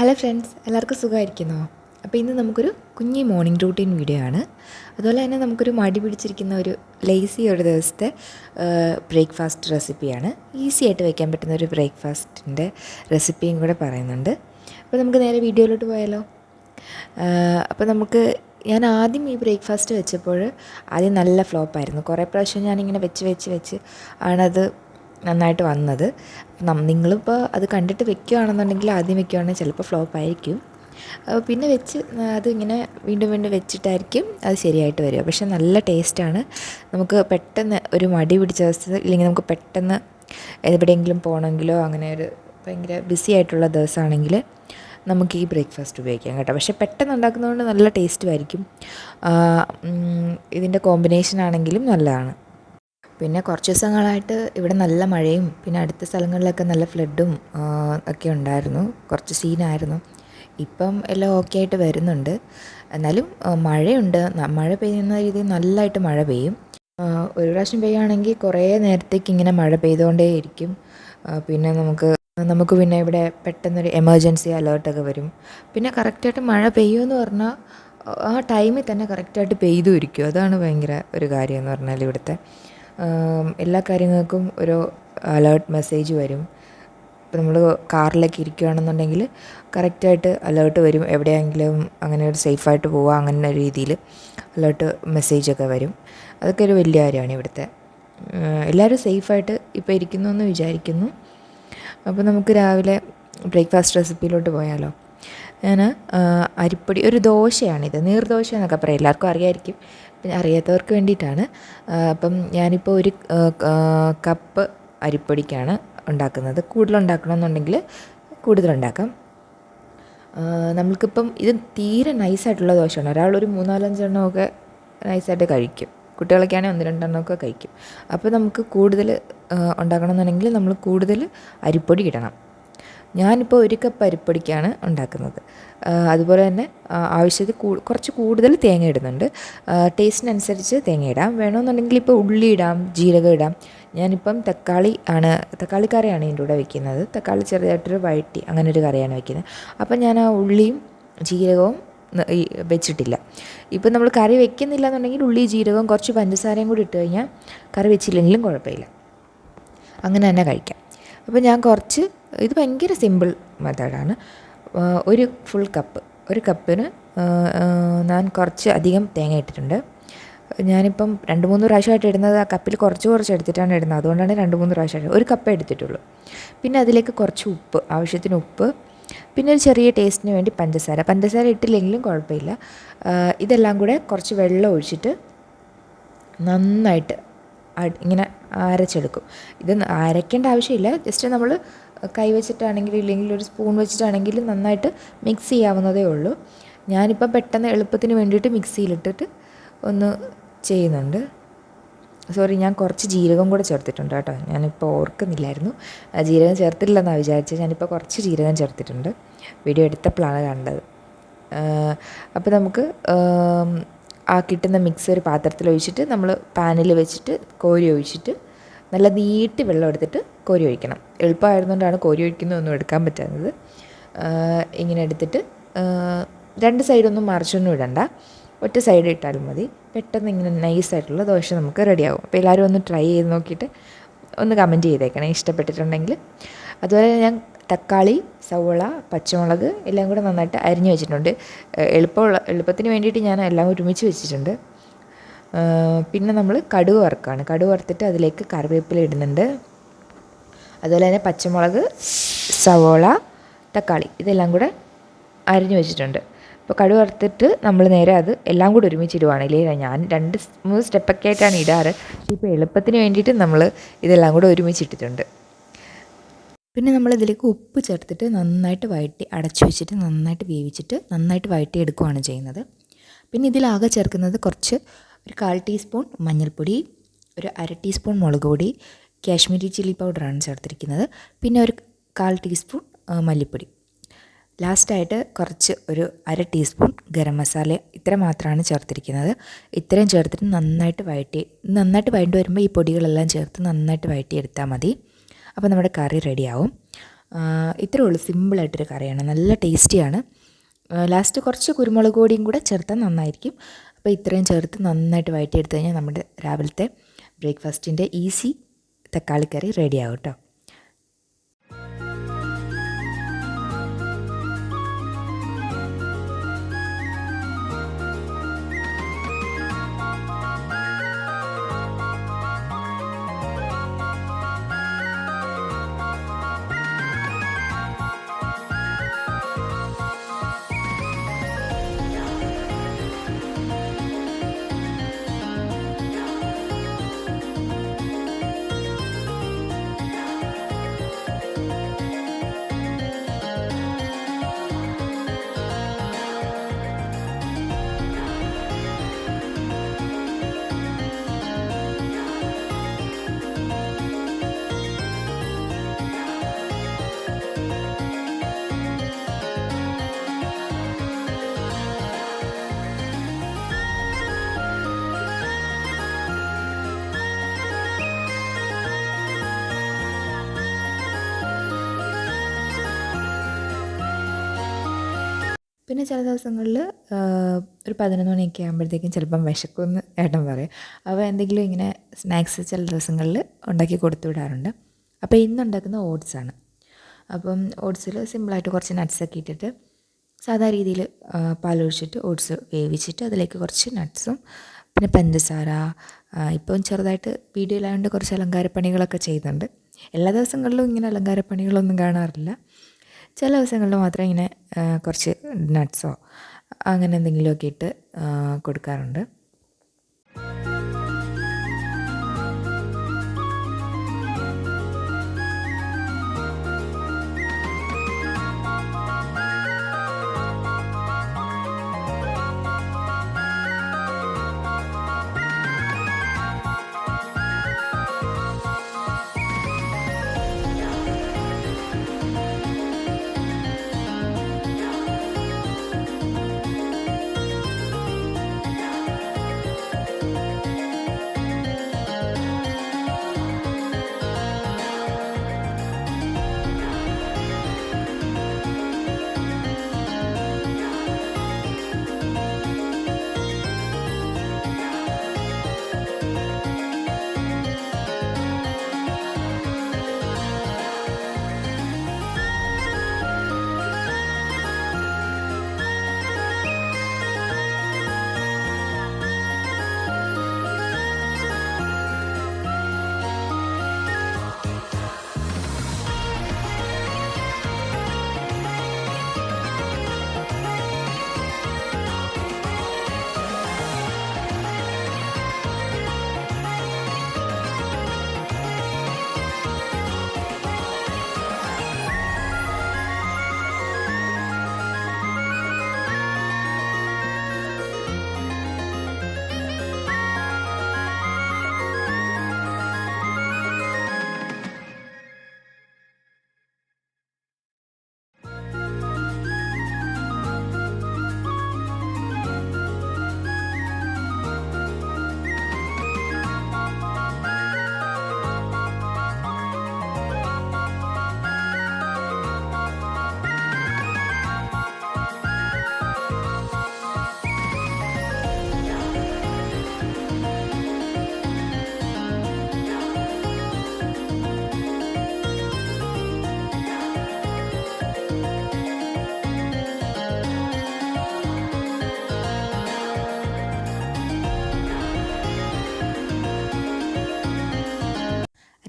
Hello friends എല്ലാവർക്കും സുഖമായിരിക്കുന്നോ? അപ്പോൾ ഇന്ന് നമുക്കൊരു കുഞ്ഞി മോർണിംഗ് റൂട്ടീൻ വീഡിയോ ആണ്. അതുപോലെ തന്നെ നമുക്കൊരു മടി പിടിച്ചിരിക്കുന്ന ഒരു ലേസി ഒരു ദിവസത്തെ ബ്രേക്ക്ഫാസ്റ്റ് റെസിപ്പിയാണ് ഈസി ആയിട്ട് വയ്ക്കാൻ പറ്റുന്ന ഒരു ബ്രേക്ക്ഫാസ്റ്റിന്റെ റെസിപ്പിയും കൂടെ പറയുന്നുണ്ട്. അപ്പോൾ നമുക്ക് നേരെ വീഡിയോയിലോട്ട് പോയാലോ? അപ്പോൾ നമുക്ക് ഞാൻ ആദ്യം ഈ ബ്രേക്ക്ഫാസ്റ്റ് വെച്ചപ്പോൾ ആദ്യം നല്ല ഫ്ലോപ്പായിരുന്നു കുറേ പ്രാവശ്യം ഞാനിങ്ങനെ വെച്ച് വെച്ച് വെച്ച് ആണത് നന്നായിട്ട് വന്നത്. നിങ്ങളിപ്പോൾ അത് കണ്ടിട്ട് വെക്കുകയാണെന്നുണ്ടെങ്കിൽ ആദ്യം വെക്കുകയാണെങ്കിൽ ചിലപ്പോൾ ഫ്ലോപ്പ് ആയിരിക്കും. പിന്നെ വെച്ച് അത് ഇങ്ങനെ വീണ്ടും വീണ്ടും വെച്ചിട്ടായിരിക്കും അത് ശരിയായിട്ട് വരിക. പക്ഷേ നല്ല ടേസ്റ്റാണ്. നമുക്ക് പെട്ടെന്ന് ഒരു മടി പിടിച്ച ദിവസത്തിൽ ഇല്ലെങ്കിൽ നമുക്ക് പെട്ടെന്ന് എവിടെയെങ്കിലും പോകണമെങ്കിലോ അങ്ങനെ ഒരു ഭയങ്കര ബിസി ആയിട്ടുള്ള ദിവസമാണെങ്കിൽ നമുക്ക് ഈ ബ്രേക്ക്ഫാസ്റ്റ് ഉപയോഗിക്കാം കേട്ടോ. പക്ഷേ പെട്ടെന്ന് ഉണ്ടാക്കുന്നതുകൊണ്ട് നല്ല ടേസ്റ്റും ആയിരിക്കും. ആ, ഇതിന്റെ കോമ്പിനേഷൻ ആണെങ്കിലും നല്ലതാണ്. പിന്നെ കുറച്ച് ദിവസങ്ങളായിട്ട് ഇവിടെ നല്ല മഴയും പിന്നെ അടുത്ത സ്ഥലങ്ങളിലൊക്കെ നല്ല ഫ്ലഡും ഒക്കെ ഉണ്ടായിരുന്നു. കുറച്ച് സീനായിരുന്നു ഇപ്പം എല്ലാം ഓക്കെ ആയിട്ട് വരുന്നുണ്ട്. എന്നാലും മഴയുണ്ട്. മഴ പെയ്യുന്ന രീതിയിൽ നല്ലതായിട്ട് മഴ പെയ്യും. ഒരു പ്രാവശ്യം പെയ്യുകയാണെങ്കിൽ കുറേ നേരത്തേക്ക് ഇങ്ങനെ മഴ പെയ്തുകൊണ്ടേയിരിക്കും പിന്നെ നമുക്ക് നമുക്ക് പിന്നെ ഇവിടെ പെട്ടെന്നൊരു എമർജൻസി അലേർട്ടൊക്കെ വരും. പിന്നെ കറക്റ്റായിട്ട് മഴ പെയ്യുമെന്ന് പറഞ്ഞാൽ ആ ടൈമിൽ തന്നെ കറക്റ്റായിട്ട് പെയ്തു ഇരിക്കും അതാണ് ഭയങ്കര ഒരു കാര്യം എന്ന് പറഞ്ഞാൽ ഇവിടുത്തെ. എല്ലാ കാര്യങ്ങൾക്കും ഒരു അലേർട്ട് മെസ്സേജ് വരും. ഇപ്പോൾ നമ്മൾ കാറിലൊക്കെ ഇരിക്കുകയാണെന്നുണ്ടെങ്കിൽ കറക്റ്റായിട്ട് അലേർട്ട് വരും. എവിടെയെങ്കിലും അങ്ങനെ ഒരു സേഫായിട്ട് പോവുക അങ്ങനെ രീതിയിൽ അലേർട്ട് മെസ്സേജൊക്കെ വരും. അതൊക്കെ ഒരു വലിയ കാര്യമാണ് ഇവിടുത്തെ. എല്ലാവരും സേഫായിട്ട് ഇപ്പോൾ ഇരിക്കുന്നു എന്ന് വിചാരിക്കുന്നു. അപ്പോൾ നമുക്ക് രാവിലെ ബ്രേക്ക്ഫാസ്റ്റ് റെസിപ്പിയിലോട്ട് പോയാലോ? ഞാൻ അരിപ്പൊടി ഒരു ദോശയാണിത്. നീർദോശ എന്നൊക്കെ പറയും. എല്ലാവർക്കും അറിയായിരിക്കും. പിന്നെ അറിയാത്തവർക്ക് വേണ്ടിയിട്ടാണ്. അപ്പം ഞാനിപ്പോൾ ഒരു കപ്പ് അരിപ്പൊടിക്കാണ് ഉണ്ടാക്കുന്നത്. കൂടുതലുണ്ടാക്കണമെന്നുണ്ടെങ്കിൽ കൂടുതലുണ്ടാക്കാം. നമ്മൾക്കിപ്പം ഇത് തീരെ നൈസായിട്ടുള്ള ദോശയാണ്. ഒരാൾ ഒരു മൂന്നാലഞ്ചെണ്ണമൊക്കെ നൈസായിട്ട് കഴിക്കും. കുട്ടികളൊക്കെയാണെങ്കിൽ ഒന്ന് രണ്ടെണ്ണമൊക്കെ കഴിക്കും. അപ്പോൾ നമുക്ക് കൂടുതൽ ഉണ്ടാക്കണമെന്നുണ്ടെങ്കിൽ നമ്മൾ കൂടുതൽ അരിപ്പൊടി ഇടണം. ഞാനിപ്പോൾ ഒരു കപ്പ് അരിപ്പൊടിക്കാണ് ഉണ്ടാക്കുന്നത്. അതുപോലെ തന്നെ ആവശ്യത്തിൽ കുറച്ച് കൂടുതൽ തേങ്ങ ഇടുന്നുണ്ട്. ടേസ്റ്റിനനുസരിച്ച് തേങ്ങ ഇടാം. വേണമെന്നുണ്ടെങ്കിൽ ഇപ്പോൾ ഉള്ളി ഇടാം ജീരകം ഇടാം. ഞാനിപ്പം തക്കാളി ആണ് തക്കാളി കറിയാണ് ഇതിന്റെ കൂടെ വെക്കുന്നത്. തക്കാളി ചെറുതായിട്ടൊരു വഴറ്റി അങ്ങനെ ഒരു കറിയാണ് വെക്കുന്നത്. അപ്പം ഞാൻ ആ ഉള്ളിയും ജീരകവും വെച്ചിട്ടില്ല. ഇപ്പം നമ്മൾ കറി വെക്കുന്നില്ല എന്നുണ്ടെങ്കിൽ ഉള്ളി ജീരകവും കുറച്ച് പഞ്ചസാരയും കൂടി ഇട്ട് കഴിഞ്ഞാൽ കറി വെച്ചില്ലെങ്കിലും കുഴപ്പമില്ല. അങ്ങനെ തന്നെ കഴിക്കാം. അപ്പോൾ ഞാൻ കുറച്ച് ഇത് ഭയങ്കര സിമ്പിൾ മെത്തേഡാണ്. ഒരു ഫുൾ കപ്പ്. ഒരു കപ്പിന് ഞാൻ കുറച്ച് അധികം തേങ്ങ ഇട്ടിട്ടുണ്ട്. ഞാനിപ്പം രണ്ട് മൂന്ന് പ്രാവശ്യമായിട്ട് ഇടുന്നത് ആ കപ്പിൽ കുറച്ച് കുറച്ച് എടുത്തിട്ടാണ് ഇടുന്നത്. അതുകൊണ്ടാണ് രണ്ട് മൂന്ന് പ്രാവശ്യമായിട്ട് ഒരു കപ്പ് എടുത്തിട്ടുള്ളൂ. പിന്നെ അതിലേക്ക് കുറച്ച് ഉപ്പ് ആവശ്യത്തിന് ഉപ്പ്. പിന്നെ ഒരു ചെറിയ ടേസ്റ്റിന് വേണ്ടി പഞ്ചസാര. പഞ്ചസാര ഇട്ടില്ലെങ്കിലും കുഴപ്പമില്ല. ഇതെല്ലാം കൂടെ കുറച്ച് വെള്ളം ഒഴിച്ചിട്ട് നന്നായിട്ട് ഇങ്ങനെ അരച്ചെടുക്കും. ഇത് അരയ്ക്കേണ്ട ആവശ്യമില്ല. ജസ്റ്റ് നമ്മൾ കൈ വെച്ചിട്ടാണെങ്കിലും ഇല്ലെങ്കിൽ ഒരു സ്പൂൺ വെച്ചിട്ടാണെങ്കിലും നന്നായിട്ട് മിക്സ് ചെയ്യാവുന്നതേ ഉള്ളൂ. ഞാനിപ്പോൾ പെട്ടെന്ന് എളുപ്പത്തിന് വേണ്ടിയിട്ട് മിക്സിയിലിട്ടിട്ട് ഒന്ന് ചെയ്യുന്നുണ്ട്. സോറി ഞാൻ കുറച്ച് ജീരകം കൂടെ ചേർത്തിട്ടുണ്ട് കേട്ടോ. ഞാനിപ്പോൾ ഓർക്കുന്നില്ലായിരുന്നു. ആ ജീരകം ചേർത്തില്ലെന്നാണ് വിചാരിച്ചത് ഞാനിപ്പോൾ കുറച്ച് ജീരകം ചേർത്തിട്ടുണ്ട്. വീഡിയോ എടുത്തപ്പോഴാണ് കണ്ടത്. അപ്പോൾ നമുക്ക് ആ കിട്ടുന്ന മിക്സ് ഒരു പാത്രത്തിൽ ഒഴിച്ചിട്ട് നമ്മൾ പാനിൽ വെച്ചിട്ട് കോരി ഒഴിച്ചിട്ട് നല്ല നീട്ടി വെള്ളം എടുത്തിട്ട് കോരി ഒഴിക്കണം. എളുപ്പമായിരുന്നുകൊണ്ടാണ് കോരി ഒഴിക്കുന്നതൊന്നും എടുക്കാൻ പറ്റാത്തത്. ഇങ്ങനെ എടുത്തിട്ട് രണ്ട് സൈഡൊന്നും മറിച്ചൊന്നും ഇടണ്ട. ഒറ്റ സൈഡ് ഇട്ടാലും മതി. പെട്ടെന്ന് ഇങ്ങനെ നൈസായിട്ടുള്ള ദോശ നമുക്ക് റെഡിയാകും അപ്പോൾ എല്ലാവരും ഒന്ന് ട്രൈ ചെയ്ത് നോക്കിയിട്ട് ഒന്ന് കമന്റ് ചെയ്തേക്കണേ ഇഷ്ടപ്പെട്ടിട്ടുണ്ടെങ്കിൽ. അതുപോലെ ഞാൻ തക്കാളി സവോള പച്ചമുളക് എല്ലാം കൂടെ നന്നായിട്ട് അരിഞ്ഞു വെച്ചിട്ടുണ്ട്. എളുപ്പമുള്ള എളുപ്പത്തിന് വേണ്ടിയിട്ട് ഞാൻ എല്ലാം ഒരുമിച്ച് വെച്ചിട്ടുണ്ട്. പിന്നെ നമ്മൾ കടുക് വറുക്കുകയാണ് കടുക് വറുത്തിട്ട് അതിലേക്ക് കറിവേപ്പില ഇടുന്നുണ്ട്. അതുപോലെ തന്നെ പച്ചമുളക് സവോള തക്കാളി ഇതെല്ലാം കൂടെ അരിഞ്ഞു വെച്ചിട്ടുണ്ട്. അപ്പോൾ കടുക് വറുത്തിട്ട് നമ്മൾ നേരെ അത് എല്ലാം കൂടി ഒരുമിച്ച് ഇല്ലേ ഞാൻ രണ്ട് മൂന്ന് സ്റ്റെപ്പൊക്കെ ആയിട്ടാണ് ഇടാറ്. പക്ഷേ ഇപ്പോൾ എളുപ്പത്തിന് വേണ്ടിയിട്ട് നമ്മൾ ഇതെല്ലാം കൂടെ ഒരുമിച്ച് ഇട്ടിട്ടുണ്ട്. പിന്നെ നമ്മൾ ഇതിലേക്ക് ഉപ്പ് ചേർത്തിട്ട് നന്നായിട്ട് വഴറ്റി അടച്ചു വെച്ചിട്ട് നന്നായിട്ട് വേവിച്ചിട്ട് നന്നായിട്ട് വഴറ്റി എടുക്കുകയാണ് ചെയ്യുന്നത്. പിന്നെ ഇതിലാകെ ചേർക്കുന്നത് കുറച്ച് ഒരു കാൽ ടീസ്പൂൺ മഞ്ഞൾപ്പൊടി ഒരു അര ടീസ്പൂൺ മുളക് പൊടി കാശ്മീരി ചില്ലി പൗഡറാണ് ചേർത്തിരിക്കുന്നത്. പിന്നെ ഒരു കാൽ ടീസ്പൂൺ മല്ലിപ്പൊടി. ലാസ്റ്റായിട്ട് കുറച്ച് ഒരു അര ടീസ്പൂൺ ഗരം മസാല ഇത്ര മാത്രമാണ് ചേർത്തിരിക്കുന്നത്. ഇത്രയും ചേർത്തിട്ട് നന്നായിട്ട് വഴറ്റി നന്നായിട്ട് വഴണ്ടി വരുമ്പോൾ ഈ പൊടികളെല്ലാം ചേർത്ത് നന്നായിട്ട് വഴറ്റി എടുത്താൽ മതി. അപ്പോൾ നമ്മുടെ കറി റെഡിയാവും. ഇത്രയേ ഉള്ളൂ സിമ്പിളായിട്ടൊരു കറിയാണ്. നല്ല ടേസ്റ്റിയാണ്. ലാസ്റ്റ് കുറച്ച് കുരുമുളക് പൊടിയും കൂടെ ചേർത്താൽ നന്നായിരിക്കും. അപ്പോൾ ഇത്രയും ചേർത്ത് നന്നായിട്ട് വഴറ്റിയെടുത്ത് കഴിഞ്ഞാൽ നമ്മുടെ രാവിലത്തെ ബ്രേക്ക്ഫാസ്റ്റിന്റെ ഈസി തക്കാളിക്കറി റെഡിയാവും കേട്ടോ. പിന്നെ ചില ദിവസങ്ങളിൽ ഒരു പതിനൊന്ന് മണിയൊക്കെ ആകുമ്പോഴത്തേക്കും ചിലപ്പം വിശക്കുമെന്ന് ഏട്ടൻ പറയും. അപ്പോൾ എന്തെങ്കിലും ഇങ്ങനെ സ്നാക്സ് ചില ദിവസങ്ങളിൽ ഉണ്ടാക്കി കൊടുത്തു വിടാറുണ്ട്. അപ്പോൾ ഇന്ന് ഉണ്ടാക്കുന്ന ഓട്സാണ് അപ്പം ഓട്സിൽ സിമ്പിളായിട്ട് കുറച്ച് നട്ട്സൊക്കെ ഇട്ടിട്ട് സാധാ രീതിയിൽ പാലൊഴിച്ചിട്ട് ഓട്സ് വേവിച്ചിട്ട് അതിലേക്ക് കുറച്ച് നട്ട്സും പിന്നെ പഞ്ചസാര ഇപ്പം ചെറുതായിട്ട് വീഡിയോയിലായതുകൊണ്ട് കുറച്ച് അലങ്കാരപ്പണികളൊക്കെ ചെയ്യുന്നുണ്ട്. എല്ലാ ദിവസങ്ങളിലും ഇങ്ങനെ അലങ്കാരപ്പണികളൊന്നും കാണാറില്ല. ചില ദിവസങ്ങളിൽ മാത്രം ഇങ്ങനെ കുറച്ച് നട്ട്സോ അങ്ങനെ എന്തെങ്കിലുമൊക്കെ ഇട്ട് കൊടുക്കാറുണ്ട്.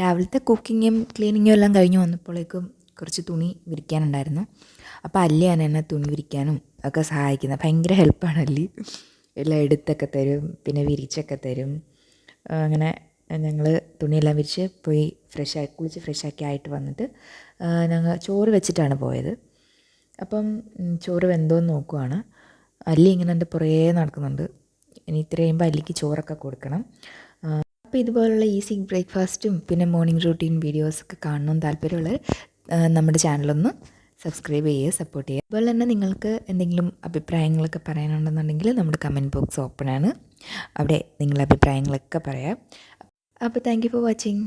രാവിലത്തെ കുക്കിങ്ങും ക്ലീനിങ്ങും എല്ലാം കഴിഞ്ഞ് വന്നപ്പോഴേക്കും കുറച്ച് തുണി വിരിക്കാനുണ്ടായിരുന്നു. അപ്പോൾ അല്ലിയാണ് എന്നെ തുണി വിരിക്കാനും ഒക്കെ സഹായിക്കുന്നത്. ഭയങ്കര ഹെൽപ്പാണ് അല്ലി. എല്ലാം എടുത്തൊക്കെ തരും പിന്നെ വിരിച്ചൊക്കെ തരും. അങ്ങനെ ഞങ്ങൾ തുണിയെല്ലാം വിരിച്ച് പോയി ഫ്രഷായി കുളിച്ച് ഫ്രഷാക്കി ആയിട്ട് വന്നിട്ട് ഞങ്ങൾ ചോറ് വെച്ചിട്ടാണ് പോയത്. അപ്പം ചോറ് വെന്തോന്ന് നോക്കുവാണ്. അല്ലി ഇങ്ങനെ എന്റെ പുറകെ നടക്കുന്നുണ്ട്. ഇനി ഇത്രയും കഴിയുമ്പോൾ അല്ലിക്ക് ചോറൊക്കെ കൊടുക്കണം. അപ്പോൾ ഇതുപോലുള്ള ഈസി ബ്രേക്ക്ഫാസ്റ്റും പിന്നെ മോർണിംഗ് റൂട്ടീൻ വീഡിയോസൊക്കെ കാണണമെന്ന് താല്പര്യമുള്ളവർ നമ്മുടെ ചാനലൊന്ന് സബ്സ്ക്രൈബ് ചെയ്യുക സപ്പോർട്ട് ചെയ്യുക. അതുപോലെ തന്നെ നിങ്ങൾക്ക് എന്തെങ്കിലും അഭിപ്രായങ്ങളൊക്കെ പറയാനുണ്ടെന്നുണ്ടെങ്കിൽ നമ്മുടെ കമന്റ് ബോക്സ് ഓപ്പൺ ആണ്. അവിടെ നിങ്ങളുടെ അഭിപ്രായങ്ങളൊക്കെ പറയാം. അപ്പോൾ താങ്ക് യു ഫോർ വാച്ചിങ്.